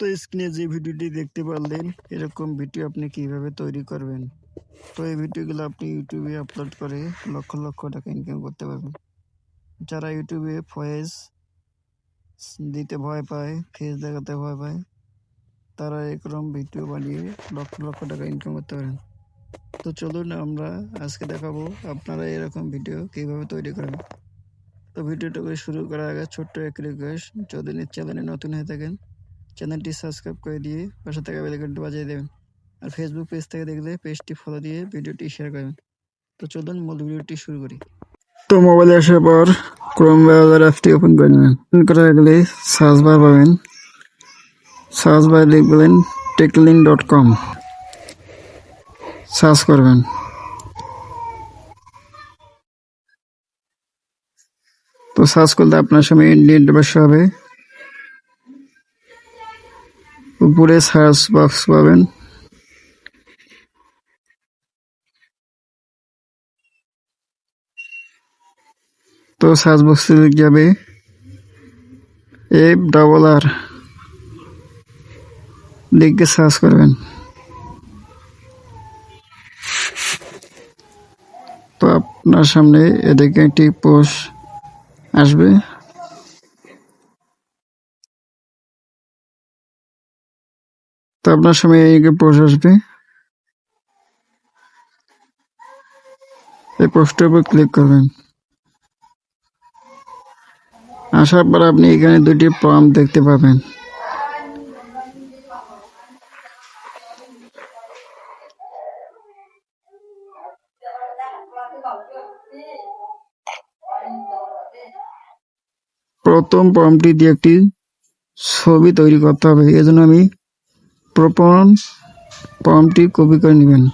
তো স্ক্রিনে যে ভিডিওটি দেখতে পারলেন, এরকম ভিডিও আপনি কীভাবে তৈরি করবেন? তো এই ভিডিওগুলো আপনি ইউটিউবে আপলোড করে লক্ষ লক্ষ টাকা ইনকাম করতে পারবেন। যারা ইউটিউবে ভয়েস দিতে ভয় পায়, ফেস দেখাতে ভয় পায়, তারা এরকম ভিডিও বানিয়ে লক্ষ লক্ষ টাকা ইনকাম করতে পারেন। তো চলুন আমরা আজকে দেখাবো আপনারা এরকম ভিডিও কীভাবে তৈরি করেন। তো ভিডিওটাকে শুরু করার আগে ছোট্ট এক রিকোয়েস্ট যদি চ্যানেলে নতুন হয়ে থাকেন। চ্যানেলটি সাবস্ক্রাইব করে দিয়ে পাশে থাকা বেলাইকনটি বাজিয়ে দেবেন। আর ফেসবুক পেজ থেকে দেখলে পেজটি ফলো দিয়ে ভিডিওটি শেয়ার করবেন। তো চলুন মূল ভিডিওটি শুরু করি। তো মোবাইলে আসার পর ক্রোম ব্রাউজার অ্যাপটি ওপেন করে নেবেন। ওপেন করা গেলে সার্চ বার পাবেন। সার্চ বার লিখবেন টেকলিন ডট কম সার্চ করবেন। তো সার্চ করলে আপনার সামনে ইন্ডিয়ান ভাষা হবে। উপরে সার্চ বক্স পাবেন। তো সার্চ বক্সে লিখে যাবে। এফ ডবল আর লিখে সার্চ করবেন। তো আপনার সামনে এদিকে একটি পোস্ট আসবে। তো আপনার সামনে এই পোস্ট আসবে। এই পোস্টের উপর ক্লিক করবেন। আসার পর আপনি এখানে দুটি প্রম্পট দেখতে পাবেন। প্রথম প্রম্পটটি দিয়ে একটি ছবি তৈরি করতে হবে। এজন্য আমি প্রথম প্রম্পটটি কপি করে নেবেন।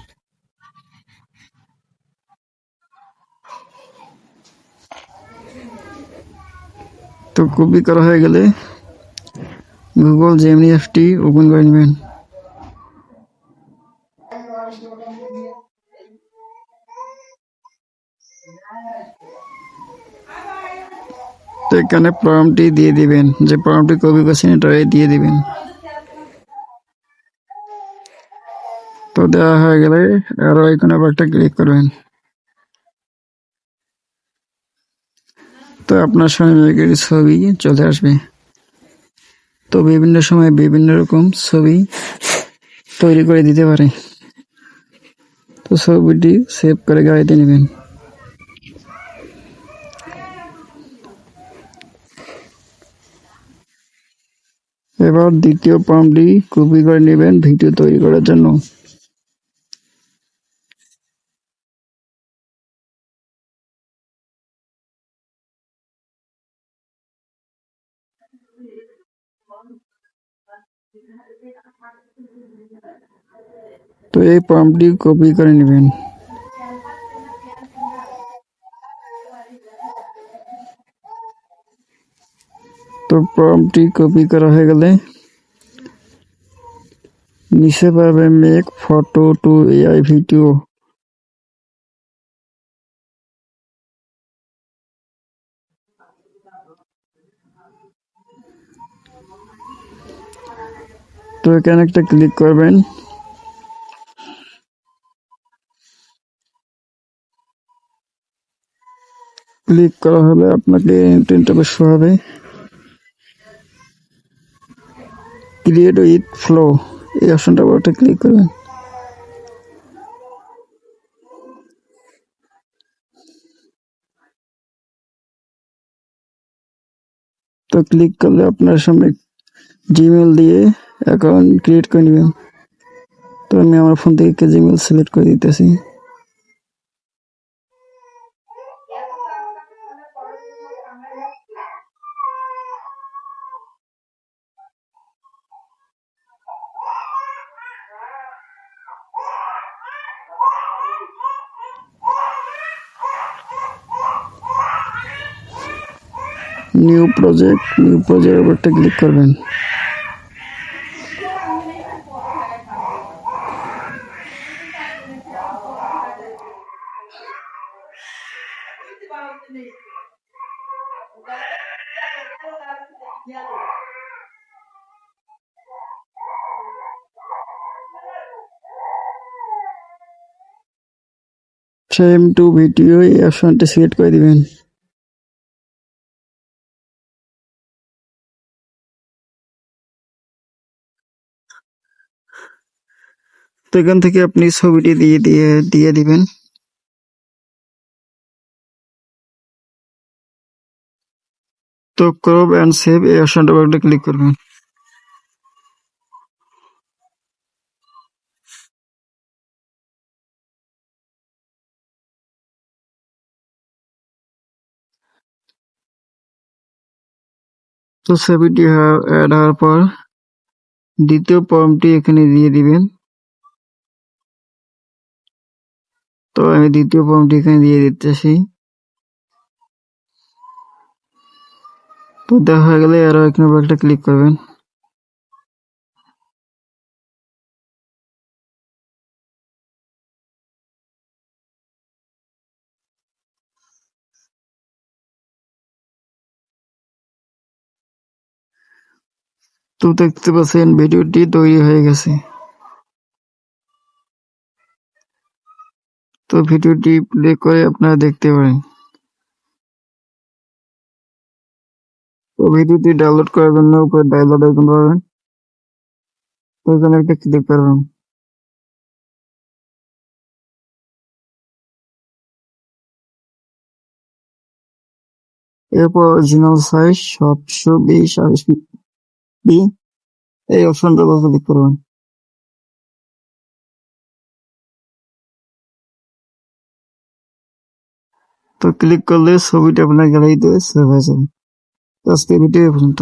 তো কপি করা হয়ে গেলে গুগল জেমিনি অ্যাপটি ওপেন করে নেবেন। তো এখানে প্রম্পটটি দিয়ে দিবেন। যে প্রম্পটটি কপি করছেন এটা দিয়ে দিবেন। দেওয়া হয়ে গেলে আরও আবার একটা ক্লিক করবেন। তো আপনার মেঘের ছবি চলে আসবে। তো বিভিন্ন সময় বিভিন্ন রকম ছবি তৈরি করে দিতে পারে। তো ছবিটি সেভ করে গাড়িতে নেবেন। এবার দ্বিতীয় পাম্পটি কপি করে নেবেন ভিডিও তৈরি করার জন্য। তো এই পাম্পটি কপি করে নেবেন তো প্রম্পটটি কপি করা হয়ে গেলে নিচে পাবে make photo to AI video তো এখানে একটা ক্লিক করবেন? ক্লিক করা হলে আপনাকে ইন্টারনেট শো হবে। ক্রিয়েট উইথ ফ্লো এই অপশনটা একটা ক্লিক করবেন। তো ক্লিক করলে আপনার সামনে জিমেল দিয়ে অ্যাকাউন্ট ক্রিয়েট করে নেবেন। তো আমি আমার ফোন থেকে জিমেল সিলেক্ট করে দিতেছি। নিউ প্রজেক্ট নিউ প্রজেক্টের উপর একটা ক্লিক করবেন। সেম টু ভিডিও এই অপশনটা সিলেক্ট করে দিবেন। তো এখান থেকে আপনি ছবিটি দিয়ে দিয়ে দিয়ে দিবেন। তো ক্রপ অ্যান্ড সেভ এই একটা ক্লিক করবেন। তো ছবিটি অ্যাড হওয়ার পর দ্বিতীয় ফর্মটি এখানে দিয়ে দিবেন। তো আমি দ্বিতীয় ফর্মটি এখানে দিয়ে দিতেছি। তো দেখা গেলে আরও এখানে একটা ক্লিক করবেন। তো দেখতে পাচ্ছেন, ভিডিওটি তৈরি হয়ে গেছে। তো ভিডিওটি প্লে করে আপনারা দেখতে পারেন। তো ভিডিওটি ডাউনলোড করার জন্য উপরে ডাউনলোড আইকন পাবেন। তো এখানে একটা ক্লিক করবেন। এরপর অরিজিনাল সাইজ সাতশো বিশ বি এই অপশনটার উপর ক্লিক করবেন। তো ক্লিক করলে ছবিটা আপনার গ্যালারিতে সেভ হয়ে যাবে। আজকে ভিডিও পর্যন্ত।